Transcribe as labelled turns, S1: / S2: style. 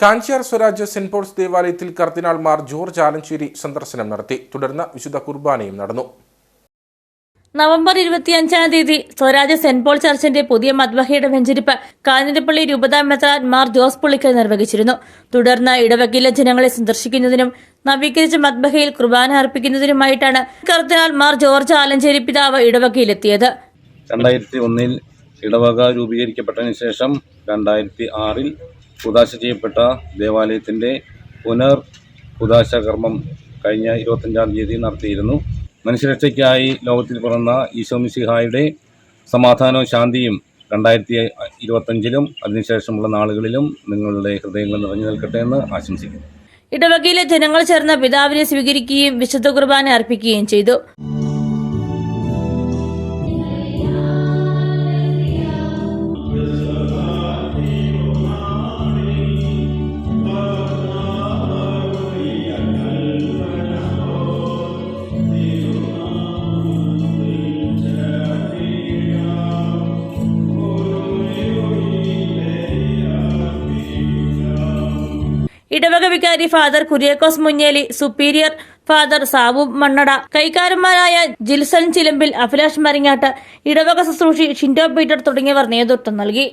S1: Kanchiyar Swaraj saint Paul's ദേവാലയത്തിൽ കർദിനാൾമാർ George Alencherry സന്ദർശനം നടത്തി. തുടർന്ന് വിശുദ്ധ കുർബാനയും നടന്നു.
S2: നവംബർ ഇരുപത്തിയഞ്ചാം തീയതി സ്വരാജ് സെന്റ് പോൾ ചർച്ചിന്റെ പുതിയ മദ്വഹയുടെ വെഞ്ചരിപ്പ് കാഞ്ഞിരപ്പള്ളി രൂപതാ മെത്രാൻ മാർ ജോസ് പുള്ളിക്കൽ നിർവഹിച്ചിരുന്നു. തുടർന്ന് ഇടവകയിലെ ജനങ്ങളെ സന്ദർശിക്കുന്നതിനും നവീകരിച്ച മദ്ബഹയിൽ കുർബാന അർപ്പിക്കുന്നതിനുമായിട്ടാണ് കർദിനാൾ മാർ ജോർജ് ആലഞ്ചേരി പിതാവ് ഇടവകയിലെത്തിയത്.
S3: രണ്ടായിരത്തി ഒന്നിൽ ഇടവക രൂപീകരിക്കപ്പെട്ടതിന് ശേഷം രണ്ടായിരത്തി ആറിൽ ഉദാശ ചെയ്യപ്പെട്ട ദേവാലയത്തിന്റെ പുനർ കുദാശ കർമ്മം കഴിഞ്ഞ ഇരുപത്തഞ്ചാം തീയതി നടത്തിയിരുന്നു. മനുഷ്യരക്ഷയ്ക്കായി ലോകത്തിൽ പിറന്ന ഈശോമിസിഹായുടെ സമാധാനവും ശാന്തിയും രണ്ടായിരത്തി ഇരുപത്തഞ്ചിലും അതിനുശേഷമുള്ള നാളുകളിലും നിങ്ങളുടെ ഹൃദയങ്ങൾ നിറഞ്ഞു നിൽക്കട്ടെ എന്ന് ആശംസിക്കുന്നു.
S2: ഇടവകയിലെ ജനങ്ങൾ ചേർന്ന് പിതാവിനെ സ്വീകരിക്കുകയും വിശുദ്ധ കുർബാന അർപ്പിക്കുകയും ചെയ്തു. ഇടവക വികാരി Father Kuriakose Munjeli superior Father Sabu Mannada കൈക്കാരന്മാരായ Jilson Chilambil Abhilash മരിങ്ങാട്ട് ഇടവക ശുശ്രൂഷി ഷിൻഡോ പീറ്റർ തുടങ്ങിയവർ നേതൃത്വം നൽകി.